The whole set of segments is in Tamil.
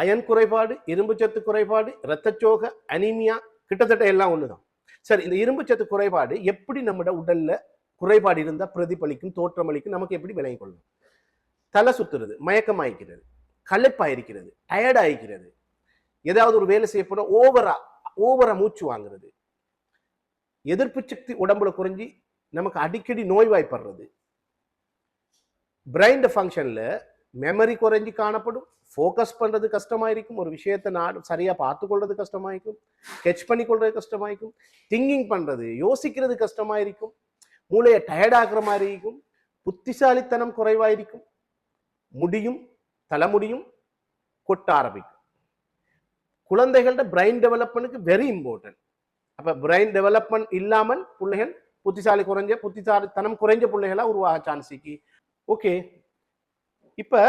அயன் குறைபாடு இரும்பு சத்து குறைபாடு இரத்தச்சோக அனிமியா கிட்டத்தட்ட எல்லாம் ஒண்ணுதான். சரி இந்த இரும்பு சத்து குறைபாடு எப்படி நம்மட உடல்ல குறைபாடு இருந்தால் பிரதிபலிக்கும் தோற்றமளிக்கும் நமக்கு எப்படி விளங்கிக் கொள்ளும்? தலை சுத்துறது மயக்கமாயிக்கிறது களைப்பாயிருக்கிறது டயர்ட் ஆயிக்கிறது ஏதாவது ஒரு வேலை செய்யப்பட ஓவரா ஓவரா மூச்சு வாங்குறது. எதிர்ப்பு சக்தி உடம்புல குறைஞ்சி நமக்கு அடிக்கடி நோய்வாய்ப்படுறது. பிரைன் ஃபங்க்ஷனில் மெமரி குறைஞ்சி காணப்படும். ஃபோக்கஸ் கஷ்டமாக கஷ்டமாயிருக்கும். ஒரு விஷயத்தை நான் சரியாக பார்த்து கஷ்டமாயிருக்கும். கெச் பண்ணி கொள்றது கஷ்டமாயிருக்கும். திங்கிங் பண்ணுறது யோசிக்கிறது கஷ்டமாயிருக்கும். மூளையை டயர்ட் மாதிரி இருக்கும் புத்திசாலித்தனம் குறைவாயிருக்கும். முடியும் தலைமுடியும் கொட்ட ஆரம்பிக்கும். குழந்தைகளோட பிரெயின் டெவலப்மெண்ட்டுக்கு வெரி இம்பார்ட்டன்ட் அப்போ பிரெயின் டெவலப்மெண்ட் இல்லாமல் பிள்ளைகள் புத்திசாலி குறைஞ்ச புத்திசாலித்தனம் குறைஞ்ச பிள்ளைகளாக உருவாக சான்ஸிக்கு ஓகே இப்போ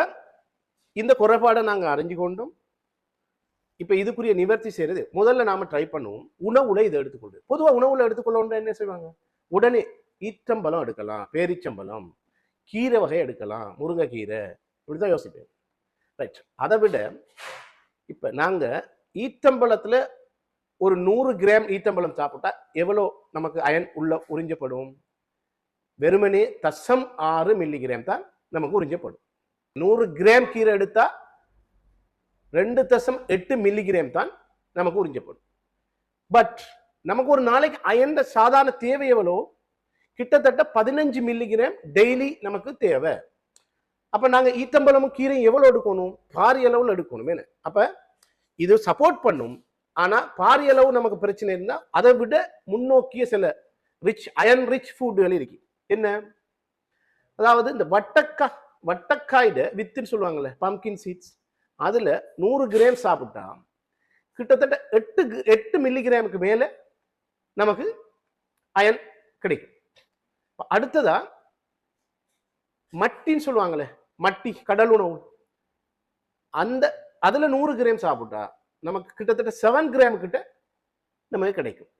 இந்த குறைபாடை நாங்கள் அறிஞ்சு கொண்டோம் இப்போ இதுக்குரிய நிவர்த்தி செய்யறது முதல்ல நாம ட்ரை பண்ணுவோம். உணவுல இதை எடுத்துக்கொண்டு பொதுவாக உணவுல எடுத்துக்கொள்ளோன்ற என்ன செய்வாங்க? உடனே ஈற்றம்பழம் எடுக்கலாம் பேரிச்சம்பழம் கீரை வகை எடுக்கலாம் முருங்கைக்கீரை இப்படிதான் யோசிப்பேன். ரைட் அதை விட இப்போ நாங்கள் ஈத்தம்பழத்தில் ஒரு நூறு கிராம் ஈத்தம்பழம் சாப்பிட்டா எவ்வளோ நமக்கு அயன் உள்ள உறிஞ்சப்படும்? வெறுமனே தசம் ஆறு மில்லிகிராம் தான் நமக்கு உறிஞ்சப்படும். நூறு கிராம் கீரை எடுத்தால் ரெண்டு தசம் எட்டு மில்லிகிராம் தான் நமக்கு உறிஞ்சப்படும். பட் நமக்கு ஒரு நாளைக்கு அயந்த சாதாரண தேவை எவ்வளோ? கிட்டத்தட்ட பதினஞ்சு மில்லிகிராம் டெய்லி நமக்கு தேவை. அப்போ நாங்கள் ஈத்தம்பழமும் கீரையும் எவ்வளோ எடுக்கணும்? பாரிய அளவில் எடுக்கணும் என்ன? அப்போ இது சப்போர்ட் பண்ணும். ஆனால் பாரிய அளவு நமக்கு பிரச்சனை இருந்தால் அதை விட முன்னோக்கிய சில ரிச் அயன் ரிச் ஃபுட்டுகள் இருக்கு. என்ன? அதாவது இந்த வட்டக்காய் வட்டக்காய்ட வித்துன்னு சொல்லுவாங்கல்ல பம்கின் சீட்ஸ் அதுல நூறு கிராம் சாப்பிட்டா கிட்டத்தட்ட எட்டு எட்டு எட்டு மில்லிகிராமுக்கு மேல நமக்கு அயன் கிடைக்கும். அடுத்ததா மட்டின்னு சொல்லுவாங்களே மட்டி கடல் உணவு. அந்த அதுல நூறு கிராம் சாப்பிட்டா நமக்கு கிட்டத்தட்ட செவன் கிராம் கிட்ட நமக்கு கிடைக்கும்.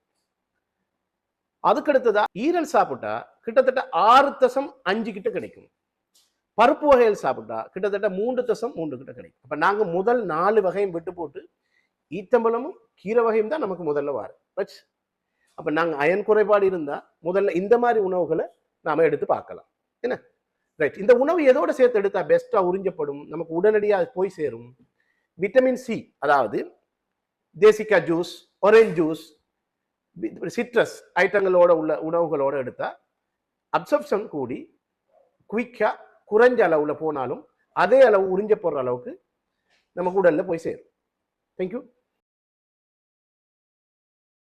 அதுக்கு அடுத்ததா ஈரல் சாப்பிட்டா கிட்டத்தட்ட ஆறு தசம் அஞ்சு கிட்ட கிடைக்கும். பருப்பு வகைகள் சாப்பிட்டா கிட்டத்தட்ட மூன்று தசம் மூன்று கிட்ட கிடைக்கும். அப்போ நாங்கள் முதல் நாலு வகையும் விட்டு போட்டு ஈத்தம்பழமும் கீரை வகையும் தான் நமக்கு முதல்ல வரும். Right? அப்போ நாங்கள் அயன் குறைபாடு இருந்தால் முதல்ல இந்த மாதிரி உணவுகளை நாம எடுத்து பார்க்கலாம். என்ன? ரைட் இந்த உணவு எதோட சேர்த்து எடுத்தா பெஸ்ட்டாக உறிஞ்சப்படும்? நமக்கு உடனடியாக போய் சேரும். விட்டமின் சி அதாவது தேசிக்கா ஜூஸ் ஒரேஞ்ச் ஜூஸ் சிட்ரஸ் ஐட்டங்களோட உள்ள உணவுகளோட எடுத்தால் அப்சப்ஷன் கூடி குயிக்காக குறைஞ்ச அளவில் போனாலும் அதே அளவு உறிஞ்ச போடுற அளவுக்கு நமக்கு உடலில் போய் சேரும். தேங்க்யூ